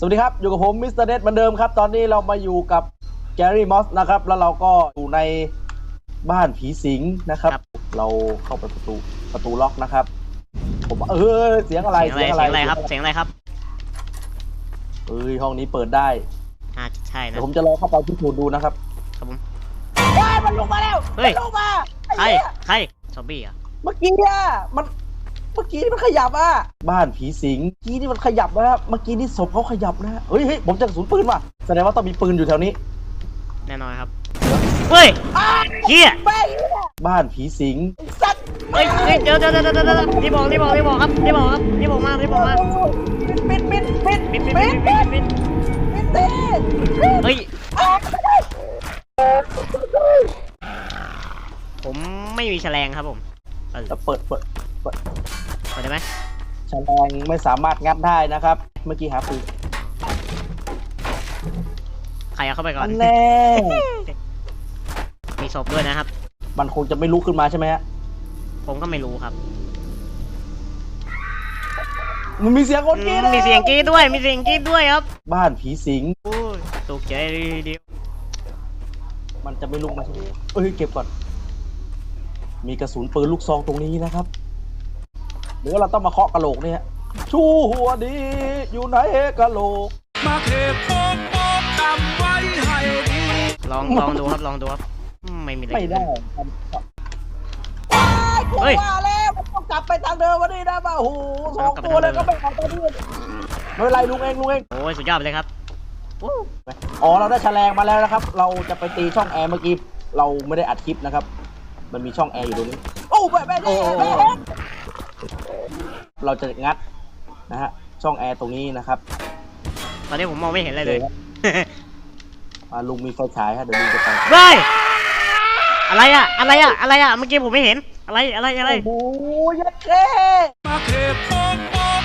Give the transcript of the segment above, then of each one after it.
สวัสดีครับ อยู่กับผมมิสเตอร์เดเหมือนเดิมครับ ตอนนี้เรามาอยู่กับแกรี่มอสนะครับ แล้วเราก็อยู่ในบ้านผีสิงนะครับ ครับ เราเข้าไปประตูประตูล็อกนะครับ ผมเออเสียงอะไรเสียงอะไรเสียงอะไรครับเสีเสียงยงอะไรครับเอ้ยห้องนี้เปิดได้อ่าใช่นะเดี๋ยวผมจะลองเข้าไปพิสูจน์ดูนะครับครับผม ว้ายมันลงมาแล้วเฮ้ย มันลงมาใครไอ้เหี้ยใครซอมบี้เหรอะเมื่อกี้อะมัน เมื่อกี้มันขยับอะบ้านผีสิงเมื่อกี้นี่มันขยับนะเมื่อกี้นี่ศพเขาขยับนะเฮ้ยเฮ้ยผมเจะกระสุนปืนว่ะแสดงว่าต้องมีปืนอยู่แถวนี้ แน่นอนครับ เฮ้ยเฮียแม่งบ้านผีสิงสัตว์เฮ้ยเฮ้ยเดี๋ยวเดี๋ยวเดี๋ยวเดี๋ยวเดี๋ยวรีบบอกรีบบอกรีบบอกครับรีบบอกครับรีบบอกมารีบบอกมาปิดปิดปิดปิปิดดปิดปิปิดดปิปิดดปิดปิดปิดเฮ้ยผมไม่มีแฉลงครับผมเออจะเปิดเปิดเปิด ได้ไหมแฉลงไม่สามารถงัดได้นะครับ เมื่อกี้หาปืนใครเอาเข้าไปก่อนอันแน่มีศพด้วยนะครับ มันคงจะไม่ลุกขึ้นมาใช่ไหมฮะผมก็ไม่รู้ครับ มันมีเสียงคนกรีดมีเสียงกรีดด้วย มีเสียงกรีดด้วยครับบ้านผีสิง โอ้ยตกใจเลยทีเดียวมันจะไม่ลุกมาใช่ไหมเอ้ยเก็บก่อน มีกระสุนปืนลูกซองตรงนี้นะครับ หรือว่าเราต้องมาเคาะกระโหลกเนี่ยชูหัวดีอยู่ไหนกระโหลก มาเทโป๊กโป๊กจำไว้ให้ดีลองลองดูครับลองดูครับอืมไม่มีอะไรไม่ได้ว้ายกูเฮ้ย ว่าแล้วมันต้องกลับไปทางเดิมวันนี้นะบ้าโอ้โหสองตัวเลยก็ไม่เอาตัวนี้ไม่เป็นไรลุงเองลุงเอง โอ้ยสุดยอดไปเลยครับวู้อ๋อเราได้แฉลงมาแล้วนะครับ เราจะไปตีช่องแอร์เมื่อกี้ เราไม่ได้อัดคลิปนะครับ มันมีช่องแอร์อยู่ตรงนี้ โอ้แม่แม่แม่แม่ เราจะงัดนะฮะช่องแอร์ตรงนี้นะครับตอนนี้ผมมองไม่เห็นอะไรเลยอ่าลุงมีไฟฉายฮะเดี๋ยวลุงจะไปเฮ้ยอะไรอะอะไรอะอะไรอะเมื่อกี้ผมไม่เห็นอะไรอะไรอะไรโอ้โหยัดเก้มาเทโป๊กโป๊ก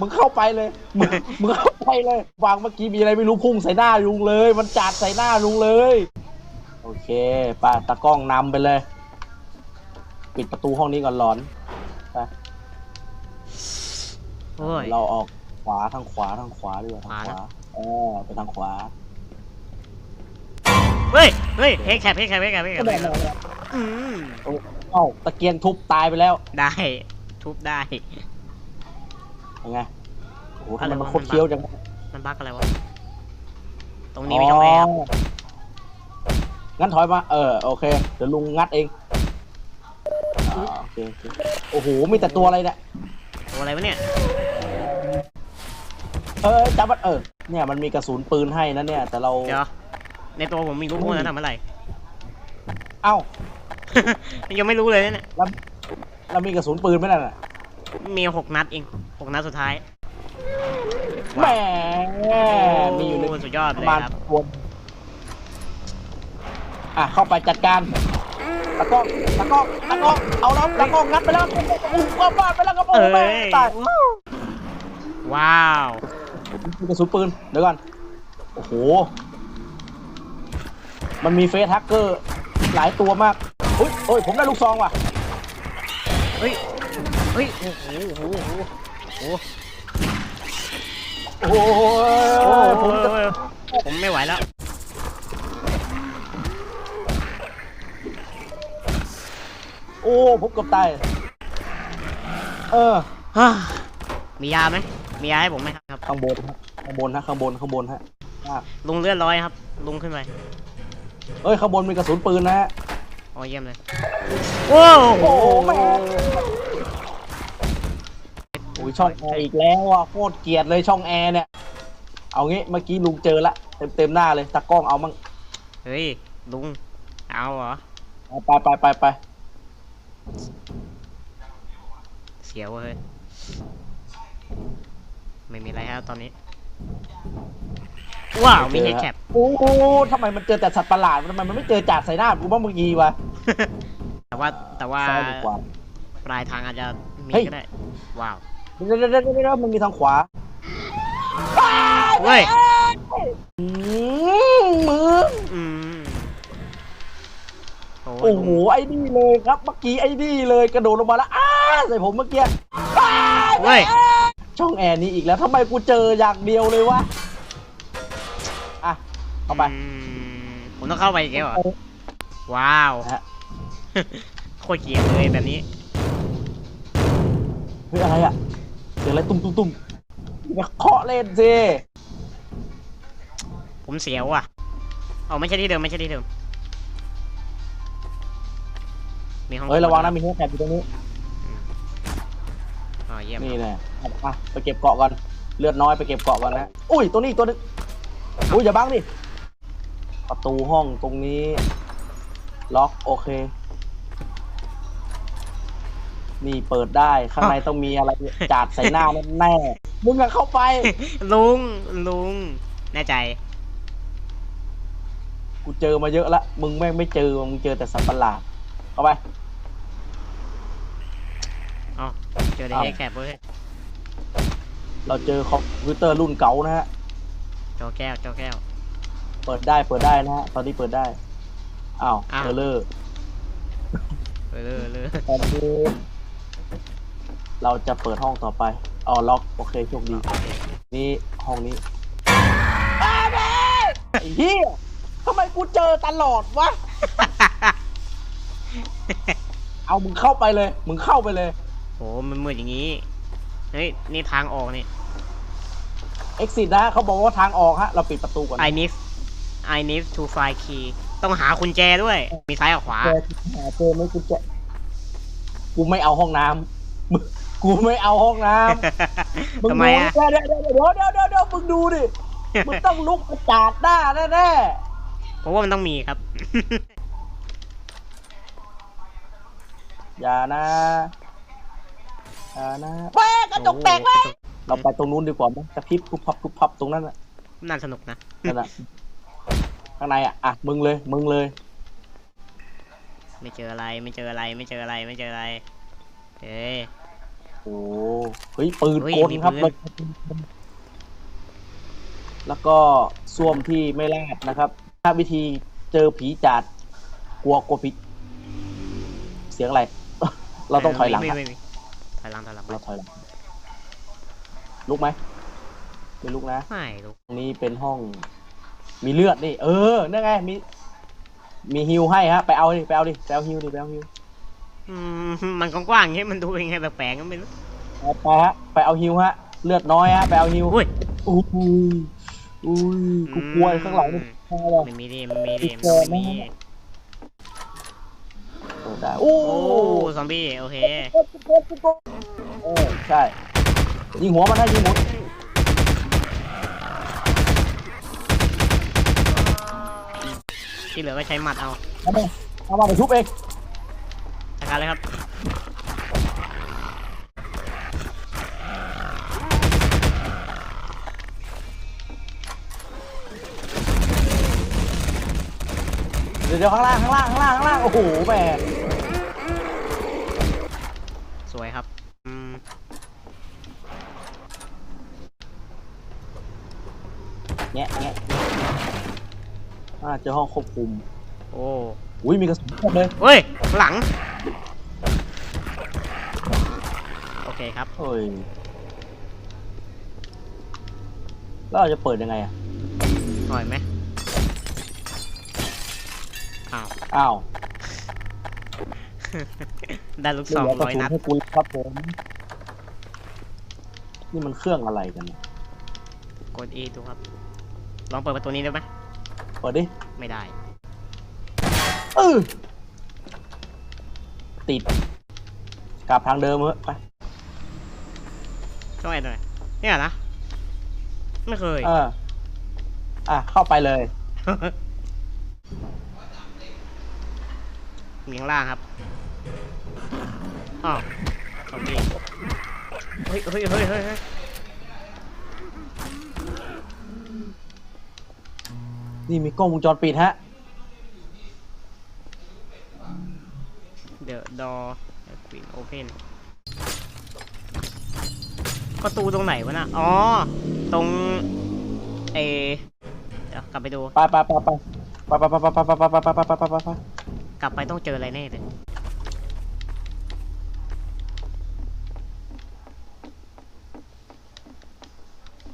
มึงเข้าไปเลยมึงมึงเข้าไปเลยวางเมื่อกี้มีอะไรไม่รู้พุ่งใส่หน้าลุงเลย มันจัดใส่หน้าลุงเลย โอเคป้าตากล้องนำไปเลย ปิดประตูห้องนี้ก่อนหลอนไปโอ้ย เราออกขวาทางขวาทางขวาดีกว่าทางขวาขวานะเออไปทางขวาเฮ้ย เฮ้ยเฮกแคปเฮกแคปเฮกแคปเฮกแคปอืมเอ้าตะเกียงทุบตายไปแล้วได้ ทุบได้ ยังไงโอ้โหทำอะไรไมวะมันโคตรเคี้ยวจังมันบั๊กอะไรวะ ตรงนี้มีช่องแอร์ครับงั้นถอยมา เออโอเค เดี๋ยวลุงงัดเองอ่า โอเคโอเคโอ้โหมีแต่ตัวอะไรเนี่ยตัวอะไรวะเนี่ยเออจับมันเออเนี่ยมันมีกระสุนปืนให้นะเนี่ย แต่เราเดี๋ยวในตัวผมมีลูกพูดนะทำอะไร เอ้า ยังไม่รู้เลยนะเนี่ยแล้วเรามีกระสุนปืนไหมนั่นน่ะมีหกนัดเองหกนัดสุดท้ายแหมมีอยู่ในโสุดยอดปเลระยมาณครับ วนอะเข้าไปจัดการ ตะกล้องตะกล้องตะกล้องเอาแล้วตะกล้องงัดไปแล้วอุ้มเข้าบ้านไปแล้วครับผมเอ้แม่ยตายว้าวมีกระสุนปืนเดี๋ยวก่อนโอ้โหมันมีเฟสแฮกเกอร์หลายตัวมากอุ้ยโอ้ยผมได้ลูกซองว่ะเฮ้ยเฮ้ยโอ้โหโอ้โหโอ้โหโอ้โหโอ้โหผมจะผมไม่ไหวแล้ว อ้ผมเกือบตายเออฮ่ามียาไหมมียาให้ผมไหมครับ ข้างบนฮะข้างบนฮะข้างบนข้างบนฮะอะลุงเลือดร้อยครับ ลุงขึ้นไปเอ้ยข้างบนมีกระสุนปืนนะฮะอ๋อเยี่ยมเลยโอ้โหโอ้โหแม่โอ้ยช่องแอร์อีกแล้วอะโคตรเกลียดเลยช่องแอร์เนี่ยเอางี้เมื่อกี้ลุงเจอละเต็มเต็มๆหน้าเลยตากล้องเอามั่งเฮ้ยลุงเอาเหรอเอาไปไปไปไป เสียวเฮ้ย ไม่มีอะไรครับตอนนี้ ว้าว มีเฮดแคปโอ้โหทำไมมันเจอแต่สัตว์ประหลาดทำไมมันไม่เจอจ่าใส่หน้ากูบ้างเมื่อกี้วะ แต่ว่าแต่ว่าซ้ายหรือขวา ปลายทางอาจจะมีเฮ้ย ก็ได้ ว้าว เดี๋ยวเดี๋ยวเดี๋ยวเดี๋ยวมันมีทางขวาเฮ้ย อืมมืออืม โอ้โหไอ้นี่เลยครับเมื่อกี้ไอ้นี่เลยกระโดดลงมาแล้วอ้าใส่ผมเมื่อกี้อ้าเฮ้ย ช่องแอร์นี้อีกแล้วทำไมกูเจออย่างเดียวเลยวะอะเข้าไปอืมผมต้องเข้าไปอีกแล้วเหรอว้าวนะฮะโคตรเกลียดเลยแบบนี้เฮ้ยอะไรอะเสียงอะไรตุ้มตุ้มตุ้มอย่าเคาะเล่นสิผมเสียวอะเอาไม่ใช่ที่เดิมไม่ใช่ที่เดิม มีห้องเฮ้ยระวังนะมีหัวแถบอยู่ตรงนี้อ๋อเยี่ยมนี่แหละอะไปเก็บเกาะก่อนเลือดน้อยไปเก็บเกาะก่อนนะอุ้ยตัวนี้อีกตัวนึงอุ้ยอย่าบังดิประตูห้องตรงนี้ ล็อกโอเค นี่เปิดได้ข้างในต้องมีอะไรจาดใส่หน้าแน่ๆมึงอะเข้าไป ลุงลุงแน่ใจ กูเจอมาเยอะละมึงแม่งไม่เจอมึงเจอแต่สัตว์ประหลาดเข้าไป อ๋อ เจอในเอาแค่แคบเว้ยเราเจอคอมพิวเตอร์รุ่นเก่านะฮะ จอแก้วจอแก้ว เปิดได้เปิดได้นะฮะ ตอนนี้เปิดได้ อ้าวอ้าว เออเลอร์เออเลยเลยตอนนี้เราจะเปิดห้องต่อไปอ๋อล็อก โอเคโชคดี นี่ห้องนี้อ้าวแม่ไอ้เหี้ยทำไมกูเจอตลอดวะ เอามึงเข้าไปเลย มึงเข้าไปเลย โหมันมืดอย่างนี้ เฮ้ย นี่ทางออกนี่ exit นะเขาบอกว่าทางออกฮะ เราปิดประตูก่อน I need I need to find key ต้องหากุญแจด้วย มีซ้ายกับขวา เจอหาเจอไหม่กูจะกูไม่เอาห้องน้ำมึงกูไม่เอาห้องน้ำทำไมอะงดูเดี๋ยวเดี๋ยวเดี๋ยวเดี๋ยวเดี๋ยวเดี๋ยวมึงดูดิ มึงต้องลุกมาจาดหน้าแน่เพราะว่ามันต้องมีครับ ๆอย่านะ อย่านะแม่กระจกแตกเลยเราไปตรงนู้นดีกว่าไหมกระพริบทุบพับทุบพับตรงนั้นน่ะน่าสนุกนะ นั่นน่ะข้างในอะอะมึงเลยมึงเลย ไม่เจออะไรไม่เจออะไรไม่เจออะไรไม่เจออะไรเอ้ย โอ้เฮ้ยปืนเฮ้ยกลมีครับปืน แล้วแล้วก็ส้วมที่ไม่ลาดนะครับ ถ้าวิธีเจอผีจัดกลัวกลัวผีเสียงอะไร เราต้องถอยหลังไม่ครับไม่ไม่ ถอยหลังถอยหลังเราถอยหลังลุกไหมไม่ลุกนะไม่รู้ตรงนี้เป็นห้อง มีเลือดนี่เออนั่นไงมี มีฮิวให้ฮะไปเอาดิไปเอาดิไปเอาฮิวดิไปเอาฮิวอืมมันกว้างๆอย่างเงี้ยมันดูยังไงแปลกๆก็ไม่รู้ไปไปฮะไปเอาฮิวฮะ เลือดน้อยฮะไปเอาฮิวอุ้ยอุ้ยอุ้ยกูกลัวไอ้ข้างหลังนี่ใช่เลยไม่มีดิไม่มีดิอีกตัวไม่มีแม่เปิด ได้โอ้โอ้ซอมบี้โอเคเออใช่ยิงหัวมันให้ยิงหัวที่เหลือก็ใช้หมัดเอาเอามาเอามาไปทุบเองจัดการเลยครับเดี๋ยวเดี๋ยวข้างล่างข้างล่างข้างล่างข้างล่างโอ้โหแหม สวยครับ อืม แงะแงะอ่าเจอห้องควบคุม โอ้อุ้ยมีกระสุนเพียบเลยเฮ้ย หลัง โอเคครับ เฮ้ยแล้วเราจะเปิดยังไงอะ หน่อยไหมอ้าว อ้าวได้ลูกซองเหลืกระร้อยสุนนัด ให้กูครับผม นี่มันเครื่องอะไรกันเนี่ย กด E ดูครับ ลองเปิดประตูนี้ได้ไหมเปิดดิ ไม่ได้ เออติด กลับทางเดิมเถอะไป ช่วยหน่อยเนี่ยนะ ไม่เคย เออ อะ เข้าไปเลย มีข้างล่างครับอ๋อซอมบี้เฮ้ยเฮ้ยเฮ้ยเฮ้ยเฮ้ย นี่มีกล้องวงจรปิดฮะ The door has been open ประตูตรงไหนวะน่ะ อ๋อ ตรงเอเดี๋ยวกลับไปดู ไปไปไปไปไปไปไปไปไปไปไปไปไปไปไปกลับไปต้องเจออะไรแน่เลย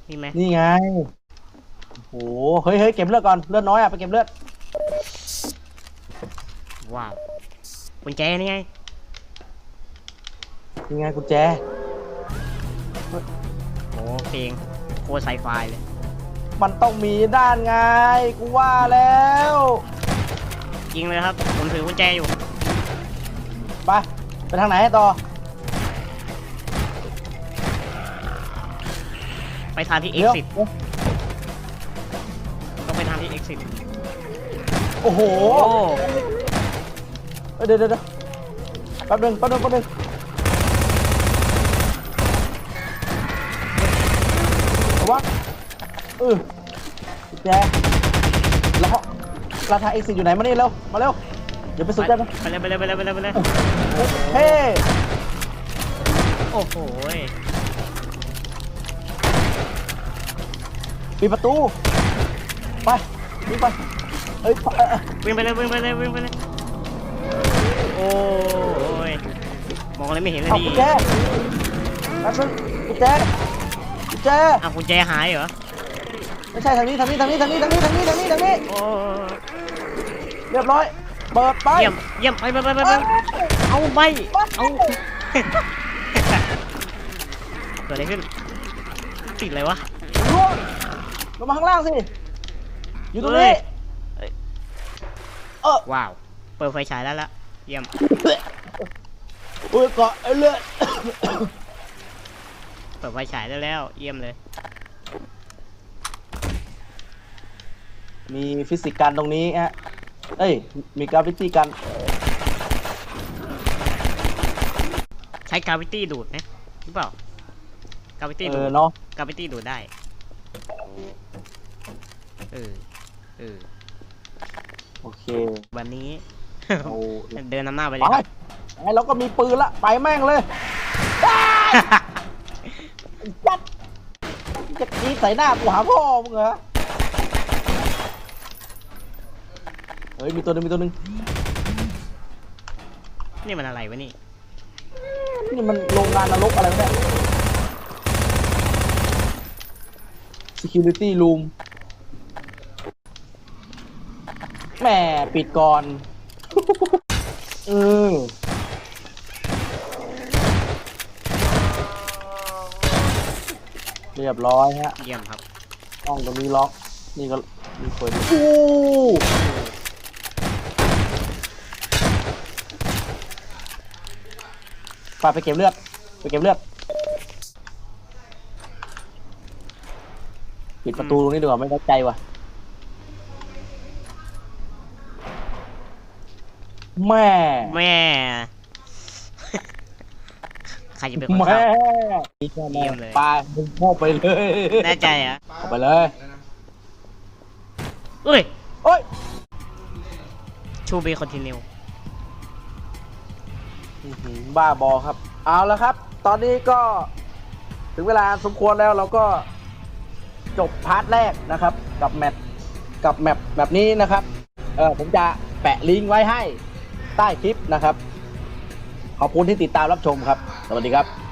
มีไหมนี่ไง โอ้โหเฮ้ยเฮ้ยเก็บเลือดก่อน เลือดน้อยอะไปเก็บเลือด ว้าวกุญแจนี่ไงนี่ไงกุญแจ โอ้เพลงโคตรไซไฟเลยมันต้องมีด้านไง กูว่าแล้ว ยิงเลยครับ ผมถือกุญแจอยู่ ไป ไปทางไหนต่อ ไปทางที่ เดี๋ยว exit ต้องไปทางที่ exit โอ้โหโอ้เอ้ยเดี๋ยวเดี๋ยวเดี๋ยวแป๊บนึงแป๊บนึงแป๊บนึงระวังเออกุญแจแล้วเขาราคาเอ็กซิอยู่ไหนมานี่เร็ว มาเร็ว เดี๋ยวไปสุดกันนะไปเลยไปเลยไปเลยไปเลยไปเลยเฮ้โอ้โหยปิดประตู ไป วิ่งไปเอ้ยเอ้ยเอ้ยวิ่งไปเลยวิ่งไปเลยวิ่งไปเลยโอ้ยมองอะไรไม่เห็นเลยเอาดิกุญแจแป๊บนึงกุญแจกุญแจอ้าวกุญแจหายเหรอไม่ใช่ทางนี้ทางนี้ทางนี้ทางนี้ทางนี้ทางนี้ทางนี้ทางนี้โอ้เรียบร้อยเปิดไปเยี่ยมเยี่ยมไปไปไปไปไปเอาไปเอาเกิดอะไรขึ้นติดอะไรวะล่วงลงมาข้างล่างสิ อยู่ตรงนี้เฮ้ยเออว้าว เปิดไฟฉายแล้วละเยี่ยมอุ้ยเกาะไอ้เลือดเปิดไฟฉายได้แล้ว เยี่ยมเลย มีฟิสิกส์กันตรงนี้ฮะ เอ้ย มีกราฟิตี้กัน ใช้กาวิตี้ดูดไหมหรือเปล่ากาวิตี้เอดูอดเนาะกาวิตี้ดูดได้ เออ เออโอเควันนี้ เอา เดินนำหน้าไปไปเลยครับ ไอ้เราก็มีปืนละ ไปแม่งเลยจัดจะกรีดใส่หน้ากูหาพ่อมึงเหรอ เฮ้ย มีตัวหนึงมีตัวหนึงนี่มันอะไรวะนี่ นี่มันโรงงานนรกอะไรวะเนี่ย security room แหม่ปิดก่อนเออเรียบร้อยฮะเยี่ยมครับ ห้องตรงนี้ล็อก นี่ก็มีคนอยู่อู้ไปไปเก็บเลือด ไปเก็บเลือด ปิดประตูตรงนี้ดีกว่าไม่เข้าใจว่ะ แม่แม่ใครจะเป็นคนแม่เข้านี่แม่เยี่ยมเลย ปลามึงเข้าไปเลยแน่ใจเหรอะเข้าไปเลยเอ้ยเอ้ยชูบีคอนติเนียอื้อหือบ้าบอครับ เอาละครับ ตอนนี้ก็ถึงเวลาสมควรแล้วเราก็จบพาร์ทแรกนะครับ กับแมปกับแมปแบบนี้นะครับ เออผมจะแปะลิงก์ไว้ให้ ใต้คลิปนะครับ ขอบคุณที่ติดตามรับชมครับ สวัสดีครับ